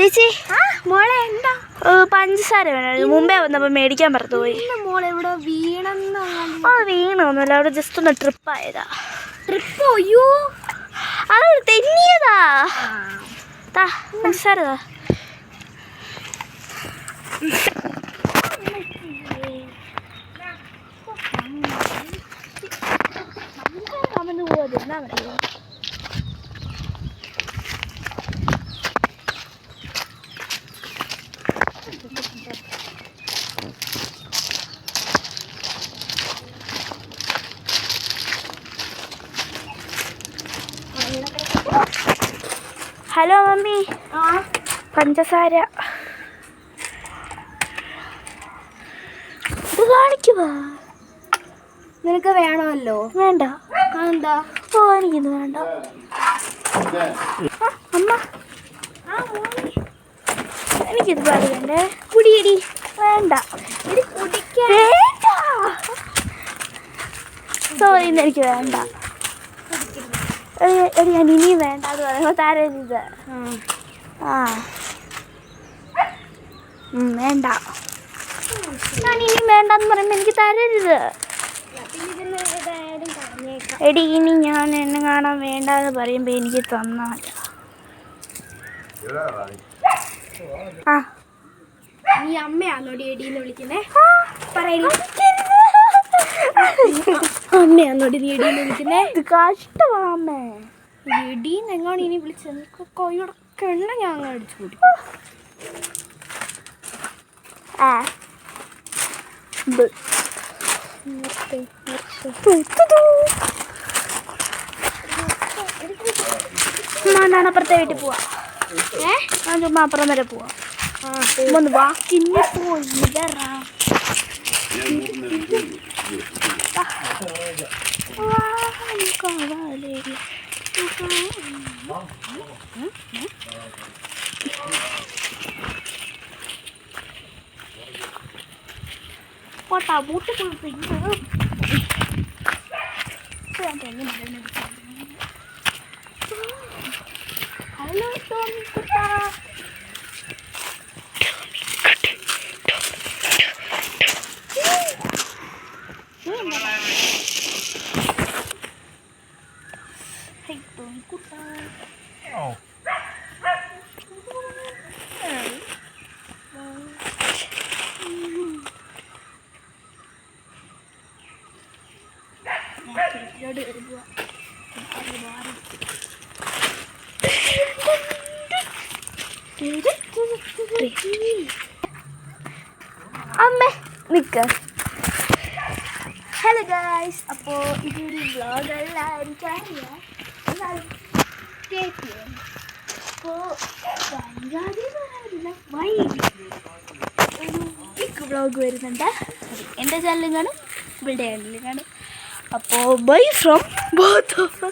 ചേച്ചി മോളെ എന്താ പഞ്ചസാര വേണം മുമ്പേ വന്നപ്പോൾ മേടിക്കാൻ പറഞ്ഞു പോയി മോളെ ഇവിടെ വീണെന്ന് വീണൊന്നുമില്ല അവിടെ ജസ്റ്റ് ഒന്ന് ട്രിപ്പ് ആയതാ ട്രിപ്പ് അയ്യോ അത് തെന്നിയതാ താ പഞ്ചസാര താ അവന് പോവാ എന്നാ ഹലോ മമ്മി. പഞ്ചസാര. ഇത് കാണിക്കുവാ? നിനക്ക് വേണമല്ലോ. വേണ്ട. എന്താ ഓ എനിക്കിത് വേണ്ട. അമ്മ. എനിക്കിത് പറയണ്ടേ? കുടിയടി. വേണ്ട. ഇത് കുടിക്കാൻ. വേണ്ട. സോറി എനിക്ക് വേണ്ട. എടി എടി, ഞാൻ ഇനിയും വേണ്ട എന്ന് പറയുമ്പോൾ തരരുത് ആ. വേണ്ട. ഞാൻ ഇനിയും വേണ്ടെന്ന് പറയുമ്പോൾ എനിക്ക് തരരുത് എടി ഇനി ഞാൻ എന്നെ കാണാൻ വേണ്ട എന്ന് പറയുമ്പോൾ എനിക്ക് തന്നാൽ. ആ. നീ അമ്മയാണോടി എടീന്ന് വിളിക്കുന്നേ? എന്ന് പറയടി. അടിക്കരുത്. അമ്മയാണോടി നീ എടീന്ന് വിളിക്കുന്നേ. ഇത് കഷ്ടമാമേ എടീന്ന് എങ്ങാണ് ഇനി വിളിച്ചത്? നിനക്ക് കൊയ്യുടെ കെണ്ണ ഞാൻ അങ്ങ് അടിച്ചു കൂടി ആ. അപ്പുറത്തെ വീട്ടിൽ പോവാ. ഏ? ഞാൻ ചുമ്മാ അപ്പുറം വരെ പോവാ. ഒന്ന് വാക്കിന്നെ പോയി ഇതറാ Qua tàu bút chứ còn tính nữa. Cái anh trẻ nhưng đây này. Hello, Tom, ta. അമ്മ നിക്ക. ഹലോ ഗായ്സ് അപ്പോൾ ഇതൊരു വ്ളോഗല്ല എനിക്കറിയാം. എന്നാലും വ്ളോഗ് വരുന്നുണ്ട്. എന്റെ ചാനലും കാണും ഇവിടെ ചാനലും കാണും. അപ്പോൾ bye from both of bye